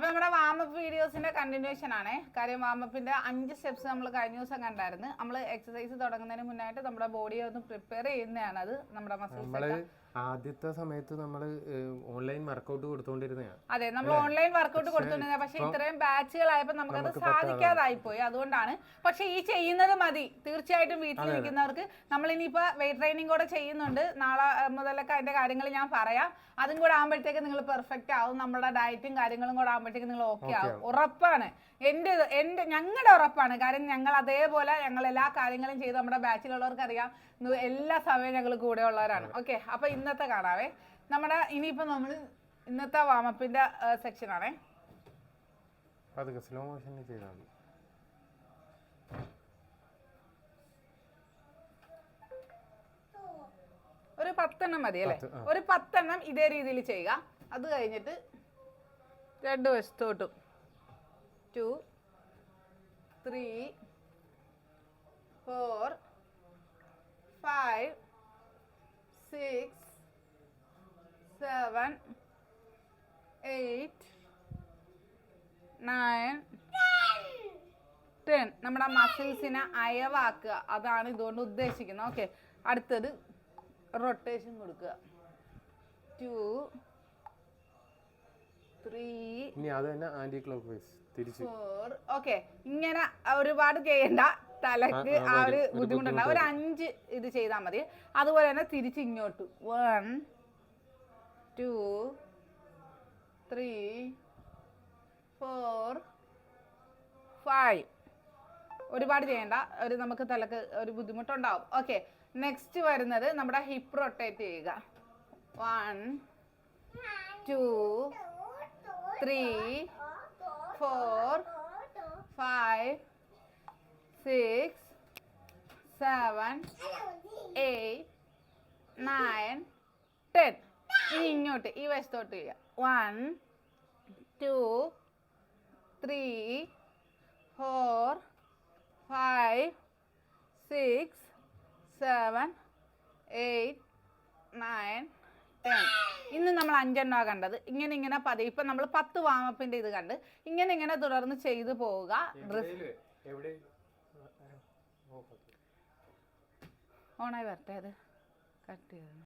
അപ്പൊ നമ്മുടെ warm up വീഡിയോസിന്റെ continuation ആണേ. കാര്യം വാമപ്പിന്റെ അഞ്ച് സ്റ്റെപ്സ് നമ്മൾ കഴിഞ്ഞ ദിവസം കണ്ടായിരുന്നു. നമ്മൾ എക്സസൈസ് തുടങ്ങുന്നതിന് മുന്നായിട്ട് നമ്മുടെ ബോഡിയെ ഒന്ന് പ്രിപ്പയർ ചെയ്യുന്നതാണ് അത് നമ്മുടെ മസിൽസ് ആദ്യത്തെ സമയത്ത് നമ്മൾ ഓൺലൈൻ വർക്കൗട്ട് കൊടുത്തോണ്ടിരുന്നതാണ് അതെ നമ്മൾ ഓൺലൈൻ വർക്കൗട്ട് കൊടുത്തോണ്ടിരുന്നത്. പക്ഷെ ഇത്രയും ബാച്ചുകൾ ബാച്ചുകളായപ്പോൾ നമുക്കത് സാധിക്കാതായി പോയി അതുകൊണ്ടാണ്. പക്ഷെ ഈ ചെയ്യുന്നത് മതി. തീർച്ചയായിട്ടും വീട്ടിലിരിക്കുന്നവർക്ക് നമ്മൾ ഇനിയിപ്പോ വെയിറ്റ് ട്രെയിനിങ് കൂടെ ചെയ്യുന്നുണ്ട്. നാളെ മുതലൊക്കെ അതിന്റെ കാര്യങ്ങൾ ഞാൻ പറയാം. അതും കൂടെ ആകുമ്പോഴത്തേക്ക് നിങ്ങൾ പെർഫെക്റ്റ് ആവും. നമ്മുടെ ഡയറ്റും കാര്യങ്ങളും കൂടെ ആകുമ്പോഴത്തേക്ക് നിങ്ങൾ ഓക്കെ ആവും. ഉറപ്പാണ്. എന്റെ എന്റെ എന്റെ ഞങ്ങളുടെ ഉറപ്പാണ്. കാര്യം ഞങ്ങൾ അതേപോലെ ഞങ്ങൾ എല്ലാ കാര്യങ്ങളും ചെയ്ത് നമ്മുടെ ബാച്ചിലുള്ളവർക്ക് അറിയാം എല്ലാ സമയവും ഞങ്ങൾ കൂടെ ഉള്ളവരാണ്. ഓക്കെ അപ്പൊ ഇന്നത്തെ കാണാവേ. നമ്മുടെ ഇനിയിപ്പോ നമ്മൾ ഇന്നത്തെ വാമപ്പിന്റെ സെക്ഷൻ ആണേ. അതൊക്കെ സ്ലോ മോഷനിൽ ചെയ്താൽ മതി. ഒരു പത്തെണ്ണം മതി അല്ലേ. ഒരു പത്തെണ്ണം ഇതേ രീതിയിൽ ചെയ്യുക. അത് കഴിഞ്ഞിട്ട് രണ്ട് വശത്തോട്ടും. Two three four five six seven eight nine ten നമ്മുടെ മസിൽസിനെ അയവാക്കുക. അതാണ് ഇതുകൊണ്ട് ഉദ്ദേശിക്കുന്നത്. ഓക്കെ അടുത്തത് റൊട്ടേഷൻ കൊടുക്കുക. ടു ത്രീ അത് തന്നെ ആന്റി ക്ലോക്ക് വൈസ് തിരിച്ച്. ഫോർ ഓക്കെ ഇങ്ങനെ ഒരുപാട് ചെയ്യണ്ട. തലക്ക് ആ, ഒരു ബുദ്ധിമുട്ടുണ്ടാവും. ഒരു അഞ്ച് ഇത് ചെയ്താൽ മതി. അതുപോലെ തന്നെ തിരിച്ച് ഇങ്ങോട്ട്. One two three four five. ഒരുപാട് ചെയ്യണ്ട. ഒരു നമുക്ക് തലക്ക് ഒരു ബുദ്ധിമുട്ടുണ്ടാവും. ഓക്കെ. നെക്സ്റ്റ് വരുന്നത് നമ്മുടെ ഹിപ്പ് റൊട്ടേറ്റ് ചെയ്യുക. One two three four five six seven eight nine ten ഇനി ഇങ്ങോട്ട് ഈ വശത്തോട്ട് ചെയ്യുക one two three four five six seven eight nine ten ഇന്ന് നമ്മൾ അഞ്ചെണ്ണമാണ് കണ്ടത്. ഇങ്ങനെ ഇങ്ങനെ പതി ഇപ്പം നമ്മൾ പത്ത് വാമപ്പിന്റെ ഇത് കണ്ട്. ഇങ്ങനെ ഇങ്ങനെ തുടർന്ന് ചെയ്തു പോവുക. ഓണായി വരട്ടെ അത്. കട്ട് ചെയ്തു